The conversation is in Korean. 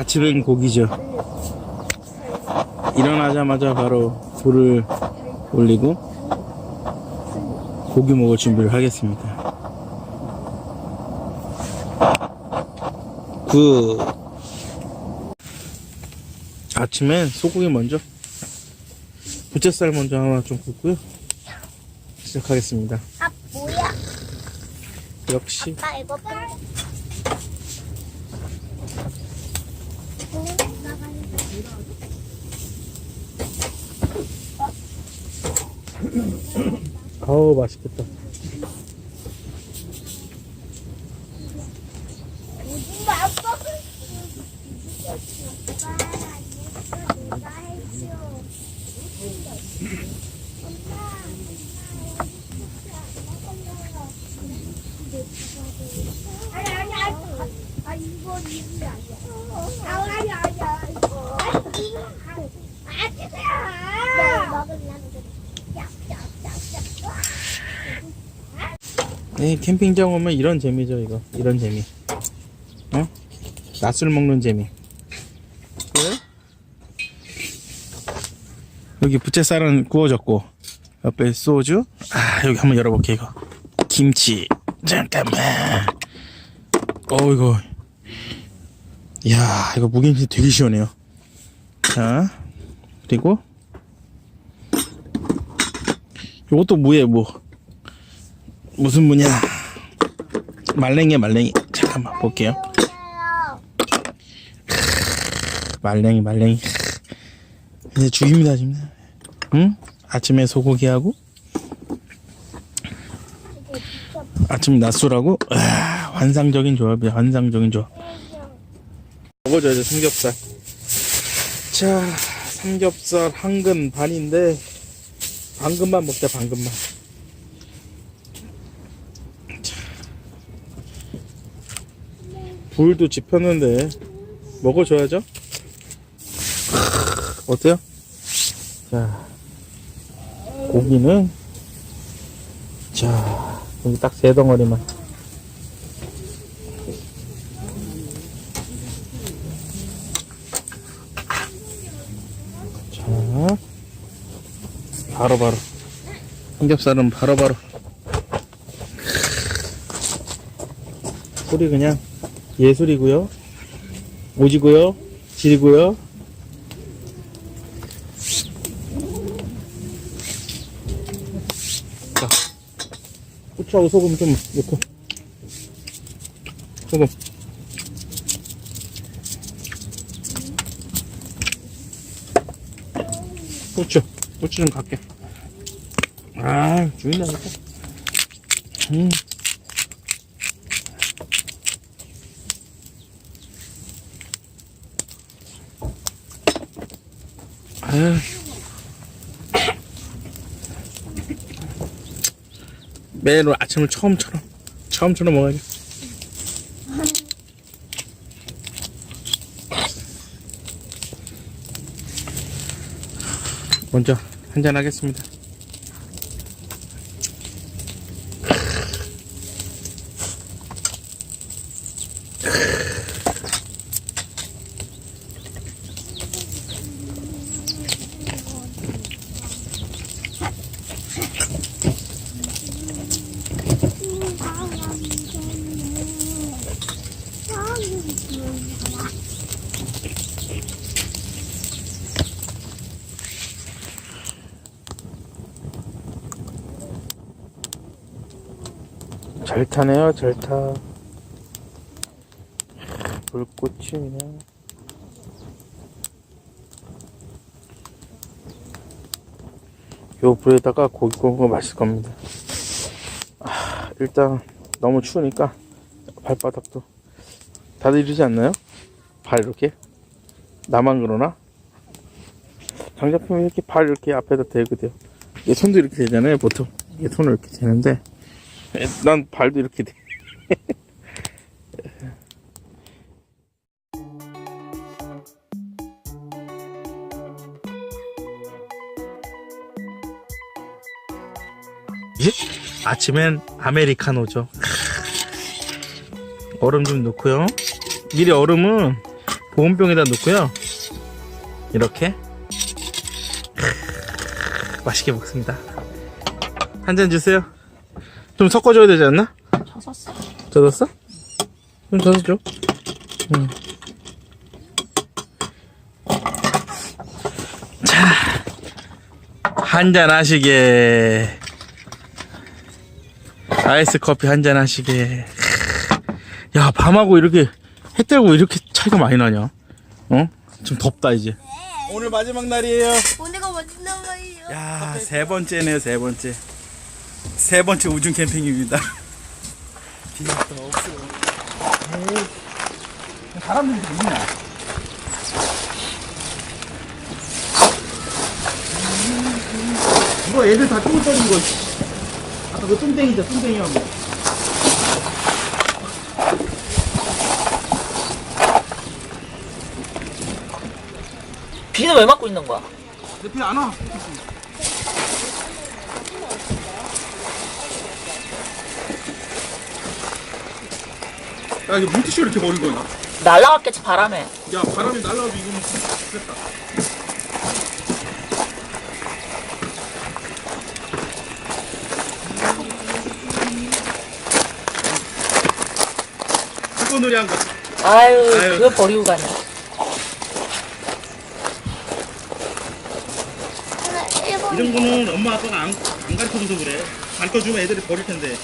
아침엔 고기죠. 일어나자마자 바로 불을 올리고 고기 먹을 준비를 하겠습니다. 그 아침엔 소고기 먼저 부채살 먼저 하나 좀 굽고요. 시작하겠습니다. 아 뭐야? 역시 나 이거 봐. 아우 맛있겠다. 아니 아니 아니 아 이거 이거 아니야 아 아니 아니 아니 아 뜨거워 먹으려면 네, 캠핑장 오면 이런 재미죠, 이거. 이런 재미. 어? 낮술 먹는 재미. 그래? 여기 부채살은 구워졌고, 옆에 소주. 아, 여기 한번 열어볼게, 이거. 김치. 잠깐만. 어, 이거. 이야, 이거 무김치 되게 시원해요. 자, 그리고, 요것도 무에 뭐. 무슨 무냐? 말랭이 말랭이. 잠깐만 볼게요. 말랭이 말랭이. 이제 죽입니다 지금. 응? 아침에 소고기하고 아침 낮술하고 아, 환상적인 조합이야. 환상적인 조합. 먹어줘야죠 삼겹살. 자 삼겹살 한 근 반인데 반근만 먹자 반근만. 불도 지폈는데 먹어줘야죠. 어때요? 자 고기는 자 여기 딱 세 덩어리만. 자 바로 바로 삼겹살은 바로 바로 소리 그냥 예술이고요. 오지고요. 질이고요. 자, 후추하고 소금 좀 넣고. 소금. 후추. 후추 좀 갈게. 아, 죽인다, 이거. 음. 매일 아침을 처음처럼 처음처럼 먹어야지. 먼저 한잔 하겠습니다. 잘 타네요, 잘 타. 불꽃이 그냥. 요 불에다가 고기 구운 거 맛있을 겁니다. 아, 일단 너무 추우니까 발바닥도 다들 이러지 않나요? 발 이렇게? 나만 그러나? 장작품이 이렇게 발 이렇게 앞에다 대고 돼요. 이게 손도 이렇게 되잖아요, 보통. 이게 손을 이렇게 대는데, 에, 난 발도 이렇게 돼. 예? 아침엔 아메리카노죠. 얼음 좀 넣고요. 미리 얼음은 보온병에다 넣고요. 이렇게 맛있게 먹습니다. 한 잔 주세요. 좀 섞어줘야 되지 않나? 젖었어. 젖었어? 좀 젖어줘. 응. 자, 한잔 하시게. 아이스 커피 한잔 하시게. 야, 밤하고 이렇게 해 뜨고 이렇게 차이가 많이 나냐? 어? 좀 덥다 이제. 오늘 마지막 날이에요. 오늘가 멋진단 말이에요. 야, 세 번째네요, 세 번째. 세 번째 우중 캠핑입니다. 비가 또 없어. 에이, 사람들이 있냐? 이거 애들 다 똥을 떨인 거. 아까 그 똥땡이죠, 똥땡이하고. 비는 왜 맞고 있는 거야? 내비 안 와. 야, 이거 물티슈 이렇게 버린 거야? 날라갔겠지 바람에. 야 바람이 날라가도 이거는 됐다 사고놀이 한거 아유, 아유. 그거 버리고 일본 이런 거는 엄마 아빠가 안, 안 가르쳐줘서 그래 가르쳐주면 애들이 버릴 텐데